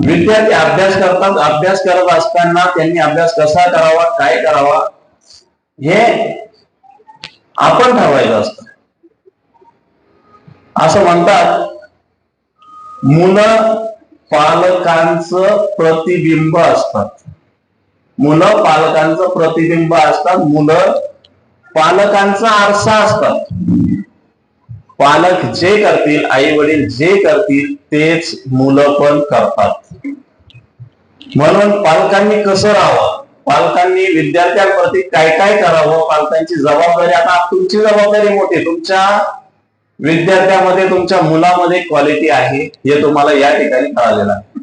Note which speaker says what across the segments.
Speaker 1: विद्यार्थी अभ्यास करतात अभ्यास करत असताना त्यांनी अभ्यास कसा करावा काय करावा हे आपण ठरवायचं असत. असं म्हणतात मुलं पालकांचं प्रतिबिंब असतात. मुलं पालकांचं प्रतिबिंब असतात मुलं पालकांचा आरसा असतात. पालक जे करतील आई वडील जे करतील तेच मुलं पण करतात. म्हणून पालकांनी कसं राहावं? पालकांनी विद्यार्थ्यांप्रती काय काय करावं? पालकांची जबाबदारी आता तुमची जबाबदारी मोठी तुमच्या विद्यार्थ्यामध्ये तुमच्या मुलामध्ये क्वालिटी आहे हे तुम्हाला या ठिकाणी कळालेलं आहे.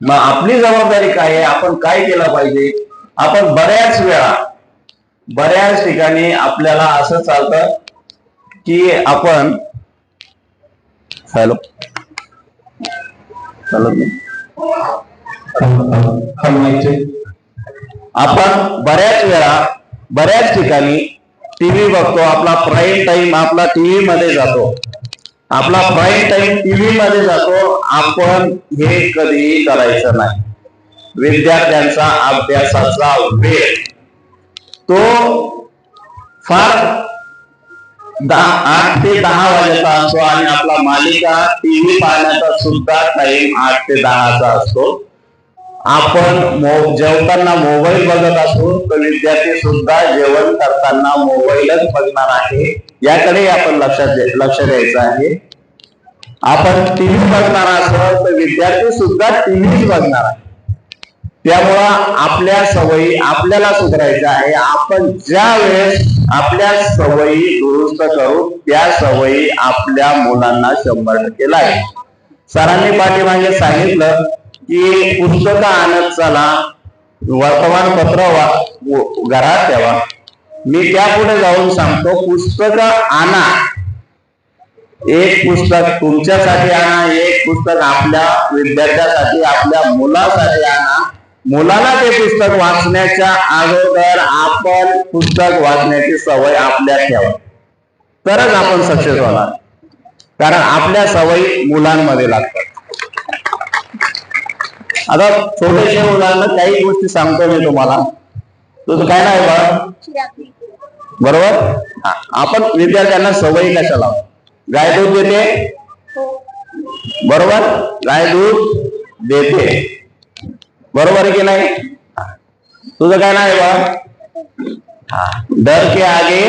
Speaker 1: मग आपली जबाबदारी काय आहे? आपण काय केलं पाहिजे? आपण बऱ्याच वेळा बऱ्याच ठिकाणी आपल्याला असं चालतं की आपण हॅलो. आपण बऱ्याच वेळा बऱ्याच ठिकाणी टीव्ही बघतो आपला प्राईम टाइम आपला टीव्ही मध्ये जातो. आपला प्राईम टाइम टीव्ही मध्ये जातो आपण हे कधीही करायचं नाही. विद्यार्थ्यांचा अभ्यासाचा वेळ. तो फार आठ ते दहा वाजेचा असतो आणि आपला मालिका टीव्ही पाहण्याचा सुद्धा टाइम आठ ते दहाचा असतो. आपण जेवताना मोबाईल बघत असू तर विद्यार्थी सुद्धा जेवण करताना मोबाईलच बघणार आहे. याकडे आपण लक्षात लक्ष द्यायचं आहे. आपण टीव्ही बघणार असो तर विद्यार्थी सुद्धा टीव्हीच बघणार आहे. त्यामुळं आपल्या सवयी आपल्याला सुधारायच्या आहे. आपण ज्या वेळेस आपल्या सवयी दुरुस्त करू त्या सवयी आपल्या मुलांना शंभर टक्के लागेल. सरांनी पाठीमागे सांगितलं की पुस्तकं आणत चला वर्तमानपत्र वा- घरात ठेवा. मी त्यापुढे जाऊन सांगतो पुस्तकं आणा. एक पुस्तक तुमच्यासाठी आणा एक पुस्तक आपल्या विद्यार्थ्यासाठी आपल्या मुलासाठी आणा. मुलाला ते पुस्तक वाचण्याच्या अगोदर आपण पुस्तक वाचण्याची सवय आपल्या ठेवा. तरच आपण सक्सेस होणार. कारण आपल्या सवयी मुलांमध्ये लागतात. आता छोट्याशा मुलांना काही गोष्टी सांगतो मी तुम्हाला. तुझं काय नाही बा बरोबर? आपण विद्यार्थ्यांना सवयी कशा लाव गाय दूध देते? बरोबर? गाय दूध देते. बरोबर की नाही? हा. तुझं काय नाही बा हा डर के आगे।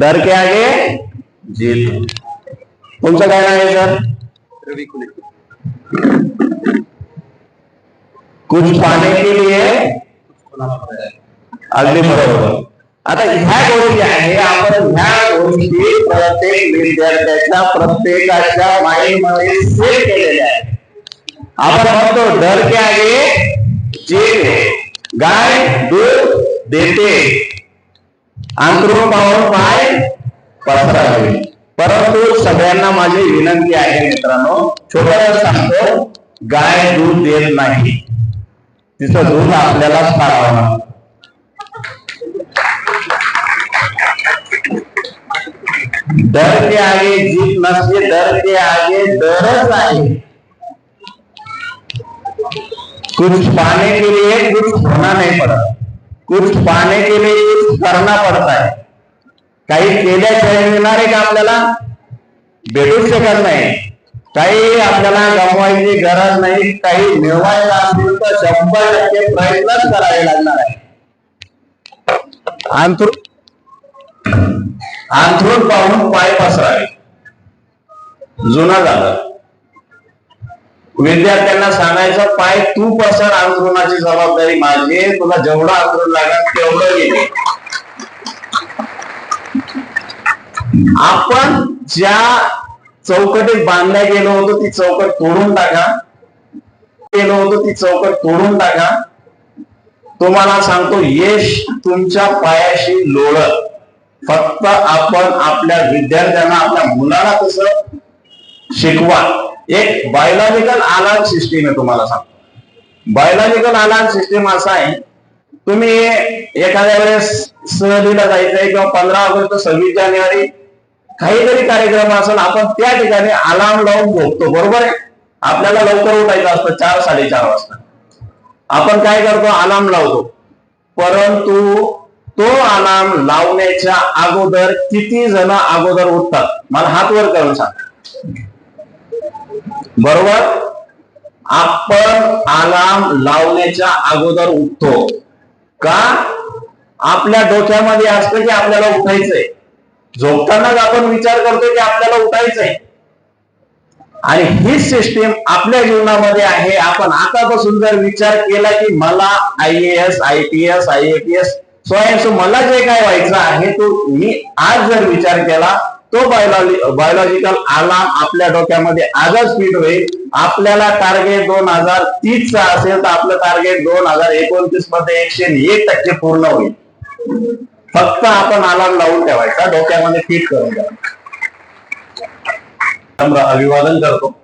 Speaker 1: डर के आगे। जीत तुमचं काय आहे सर। कुछ पाने के लिए अगदी बरोबर आता ह्या गोष्टी आहे आपण ह्या गोष्टी प्रत्येक विद्यार्थ्याच्या प्रत्येकाच्या माइंड मध्ये सेट केलेल्या आहेत आपण म्हणतो डर के आगे जीत है. गाय दूध देते अंतरून पाहून पाय पसरावे परंतु सगळ्यांना माझी विनंती आहे मित्रांनो छोट्या सांगतो गाय दूध देत नाही तिचं दूध आपल्यालाच काढावं लागतं. डर के आगे जीत नसते डर के आगे डरच आहे कुछ पाने के लिए कुछ होना नहीं पड़ा कुछ पाने के लिए कुछ करना पड़ता है। काही केल्याशिवाय मिळणार आहे का आपल्याला भेटूच शकत नाही काही आपल्याला गमवायची गरज नाही काही मिळवायला असेल तर शंभर टक्के प्रयत्नच करावे लागणार आहे. अंथरू अंथरूण पाहून पाय पसरावे. जुना झालं. विद्यार्थ्यांना सांगायचं पाय तू पसर आंदोलनाची जबाबदारी माझी तुला जेवढं आंदोलन लागेल तेवढं येते आपण ज्या चौकटीत बांधल्या गेलो होतो ती चौकट तोडून टाका. गेलो होतो ती चौकट तोडून टाका. तुम्हाला सांगतो यश तुमच्या पायाशी लोळत. फक्त आपण आपल्या विद्यार्थ्यांना आपल्या मुलाला कसं शिकवा. एक बायोलॉजिकल अलार्म सिस्टीम आहे तुम्हाला सांगतो. बायोलॉजिकल अलार्म सिस्टीम असा आहे तुम्ही एखाद्या वेळेस सहलीला जायचंय किंवा पंधरा ऑगस्ट सव्वीस जानेवारी काहीतरी कार्यक्रम असेल आपण त्या ठिकाणी अलार्म लावून झोपतो. बरोबर आहे? आपल्याला लवकर उठायचं असतं चार साडेचार वाजता. आपण काय करतो? अलार्म लावतो. परंतु तो अलार्म लावण्याच्या अगोदर किती जण अगोदर उठतात? मला हात वर करून सांग. बरोबर? आपण अलार्म लावण्याच्या अगोदर उठतो. का? आपल्या डोक्यामध्ये असतं की आपल्याला उठायचंय. झोपतानाच आपण विचार करतो की आपल्याला उठायचंय. आणि ही सिस्टीम आपल्या जीवनामध्ये आहे. आपण आतापासून जर विचार केला की मला I S I P S I A P S स्वयं मला जे काय व्हायचं आहे तो मी आज जर विचार केला तो बायोलॉजिकल अलार्म आपल्या डोक्यामध्ये आजच फिट होईल. आपल्याला टार्गेट दोन हजार तीस चा असेल तर आपलं टार्गेट दोन हजार एकोणतीसमध्ये एकशे एक टक्के पूर्ण होईल. फक्त आपण अलार्म लावून ठेवायचा डोक्यामध्ये फिट करून द्या अभिवादन करतो.